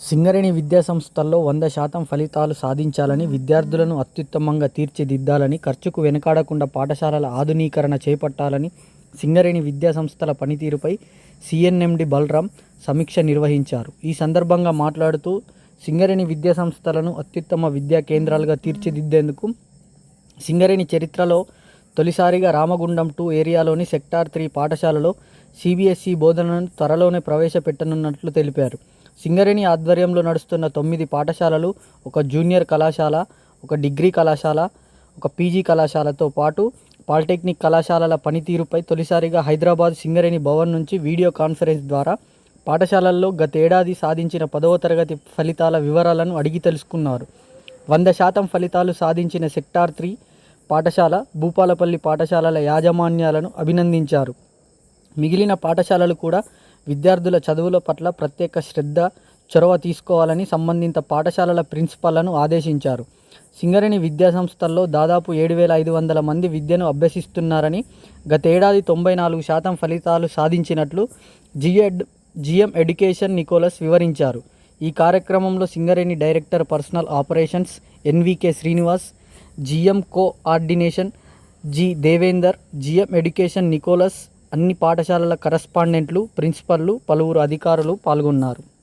సింగరేణి విద్యాసంస్థల్లో వంద శాతం ఫలితాలు సాధించాలని విద్యార్థులను అత్యుత్తమంగా తీర్చిదిద్దాలని ఖర్చుకు వెనుకాడకుండా పాఠశాలల ఆధునీకరణ చేపట్టాలని సింగరేణి విద్యా సంస్థల పనితీరుపై సిఎన్ఎండి బలరాం సమీక్ష నిర్వహించారు. ఈ సందర్భంగా మాట్లాడుతూ సింగరేణి విద్యాసంస్థలను అత్యుత్తమ విద్యా కేంద్రాలుగా తీర్చిదిద్దేందుకు సింగరేణి చరిత్రలో తొలిసారిగా రామగుండం టూ ఏరియాలోని సెక్టార్ త్రీ పాఠశాలలో సిబిఎస్ఈ బోధనను త్వరలోనే ప్రవేశపెట్టనున్నట్లు తెలిపారు. సింగరేణి ఆధ్వర్యంలో నడుస్తున్న తొమ్మిది పాఠశాలలు ఒక జూనియర్ కళాశాల ఒక డిగ్రీ కళాశాల ఒక పీజీ కళాశాలతో పాటు పాలిటెక్నిక్ కళాశాలల పనితీరుపై తొలిసారిగా హైదరాబాద్ సింగరేణి భవన్ నుంచి వీడియో కాన్ఫరెన్స్ ద్వారా పాఠశాలల్లో గతేడాది సాధించిన పదవ తరగతి ఫలితాల వివరాలను అడిగి తెలుసుకున్నారు. వంద శాతం ఫలితాలు సాధించిన సెక్టార్ త్రీ పాఠశాల భూపాలపల్లి పాఠశాలల యాజమాన్యాలను అభినందించారు. మిగిలిన పాఠశాలలు కూడా విద్యార్థుల చదువుల పట్ల ప్రత్యేక శ్రద్ధ చొరవ తీసుకోవాలని సంబంధిత పాఠశాలల ప్రిన్సిపాళ్ళను ఆదేశించారు. సింగరేణి విద్యా సంస్థల్లో దాదాపు ఏడు వేల ఐదు వందల మంది విద్యను అభ్యసిస్తున్నారని గతేడాది తొంభై నాలుగు శాతం ఫలితాలు సాధించినట్లు జిఎడ్ జిఎం ఎడ్యుకేషన్ నికోలస్ వివరించారు. ఈ కార్యక్రమంలో Singareni director personnel operations NVK Srinivas GM coordination G Devender GM education Nicholas అన్ని పాఠశాలల కరస్పాండెంట్లు ప్రిన్సిపల్లు పలువురు అధికారులు పాల్గొన్నారు.